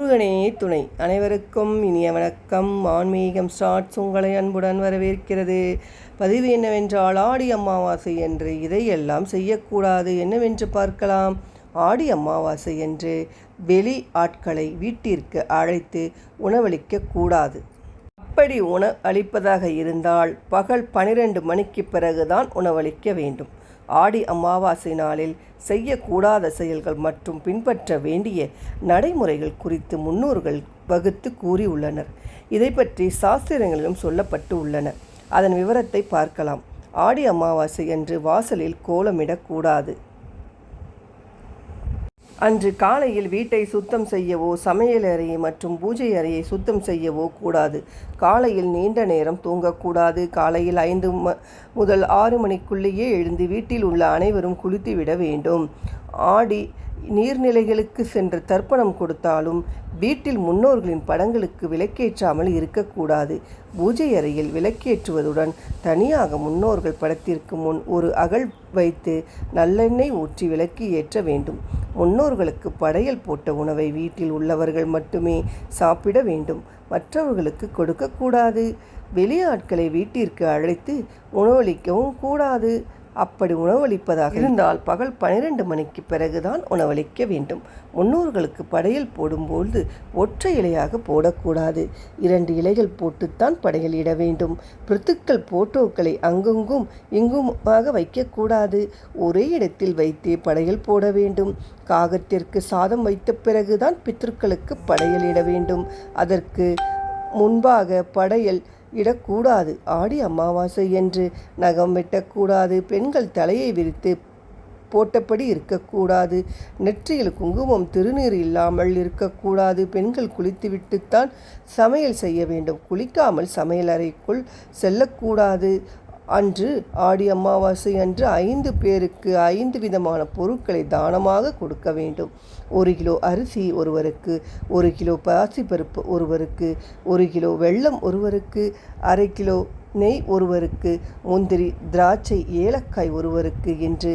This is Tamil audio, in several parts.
முருகனே துணை. அனைவருக்கும் இனிய வணக்கம். ஆன்மீகம் ஸ்டார்ட்ஸ் உங்களை அன்புடன் வரவேற்கிறது. பதிவு என்னவென்றால் ஆடி அமாவாசை என்று இதையெல்லாம் செய்யக்கூடாது என்னவென்று பார்க்கலாம். ஆடி அமாவாசை என்று வெளி ஆட்களை வீட்டிற்கு அழைத்து உணவளிக்க கூடாது. அப்படி உண அளிப்பதாக இருந்தால் பகல் பனிரெண்டு மணிக்கு பிறகுதான் உணவளிக்க வேண்டும். ஆடி அமாவாசை நாளில் செய்யக்கூடாத செயல்கள் மற்றும் பின்பற்ற வேண்டிய நடைமுறைகள் குறித்து முன்னோர்கள் வகுத்து கூறியுள்ளனர். இதை பற்றி சாஸ்திரங்களிலும் சொல்லப்பட்டு உள்ளன. அதன் விவரத்தை பார்க்கலாம். ஆடி அமாவாசை அன்று வாசலில் கோலமிடக்கூடாது. அன்று காலையில் வீட்டை சுத்தம் செய்யவோ சமையல் அறையை மற்றும் பூஜை அறையை சுத்தம் செய்யவோ கூடாது. காலையில் நீண்ட நேரம் தூங்கக்கூடாது. காலையில் ஐந்து ம முதல் ஆறு மணிக்குள்ளேயே எழுந்து வீட்டில் உள்ள அனைவரும் குளித்துவிட வேண்டும். ஆடி நீர்நிலைகளுக்கு சென்று தர்ப்பணம் கொடுத்தாலும் வீட்டில் முன்னோர்களின் படங்களுக்கு விளக்கேற்றாமல் இருக்கக்கூடாது. பூஜை அறையில் விளக்கேற்றுவதுடன் தனியாக முன்னோர்கள் படத்திற்கு முன் ஒரு அகல் வைத்து நல்லெண்ணெய் ஊற்றி விளக்கு ஏற்ற வேண்டும். முன்னோர்களுக்கு படையல் போட்ட உணவை வீட்டில் உள்ளவர்கள் மட்டுமே சாப்பிட வேண்டும். மற்றவர்களுக்கு கொடுக்கக்கூடாது. வெளியாட்களை வீட்டிற்கு அழைத்து உணவளிக்கவும் கூடாது. அப்படி உணவளிப்பதாக இருந்தால் பகல் பனிரெண்டு மணிக்கு பிறகுதான் உணவளிக்க வேண்டும். முன்னோர்களுக்கு படையல் போடும்போது ஒற்றை இலையாக போடக்கூடாது. இரண்டு இலைகள் போட்டுத்தான் படையல் இட வேண்டும். பிரித்துக்கள் போட்டோக்களை அங்குங்கும் இங்குமாக வைக்கக்கூடாது. ஒரே இடத்தில் வைத்தே படையல் போட வேண்டும். காகத்திற்கு சாதம் வைத்த பிறகுதான் பித்திருக்களுக்கு படையல் இட வேண்டும். அதற்கு முன்பாக படையல் இடக்கூடாது. ஆடி அமாவாசை என்று நகம் வெட்டக்கூடாது. பெண்கள் தலையை விரித்து போட்டபடி இருக்கக்கூடாது. நெற்றியில் குங்குமம் திருநீர் இல்லாமல் இருக்கக்கூடாது. பெண்கள் குளித்துவிட்டுத்தான் சமையல் செய்ய வேண்டும். குளிக்காமல் சமையலறைக்குள் செல்லக்கூடாது. அன்று ஆடி அமாவாசை அன்று ஐந்து பேருக்கு ஐந்து விதமான பொருட்களை தானமாக கொடுக்க வேண்டும். ஒரு கிலோ அரிசி ஒருவருக்கு ஒரு கிலோ பாசிப்பருப்பு ஒருவருக்கு ஒரு கிலோ வெள்ளம் ஒருவருக்கு அரை கிலோ நெய் ஒருவருக்கு முந்திரி திராட்சை ஏலக்காய் ஒருவருக்கு என்று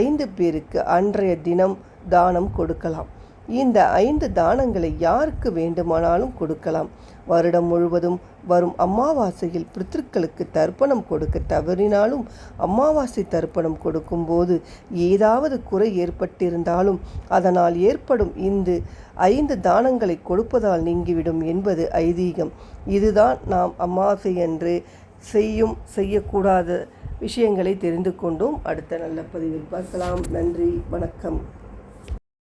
ஐந்து பேருக்கு அன்றைய தினம் தானம் கொடுக்கலாம். இந்த ஐந்து தானங்களை யாருக்கு வேண்டுமானாலும் கொடுக்கலாம். வருடம் முழுவதும் வரும் அமாவாசையில் பித்திருக்களுக்கு தர்ப்பணம் கொடுக்க தவறினாலும் அமாவாசை தர்ப்பணம் கொடுக்கும்போது ஏதாவது குறை ஏற்பட்டிருந்தாலும் அதனால் ஏற்படும் இந்த ஐந்து தானங்களை கொடுப்பதால் நீங்கிவிடும் என்பது ஐதீகம். இதுதான் நாம் அமாவாசை என்று செய்யும் செய்யக்கூடாத விஷயங்களை தெரிந்து கொண்டோம். அடுத்த நல்ல பதிவில் பார்க்கலாம். நன்றி வணக்கம்.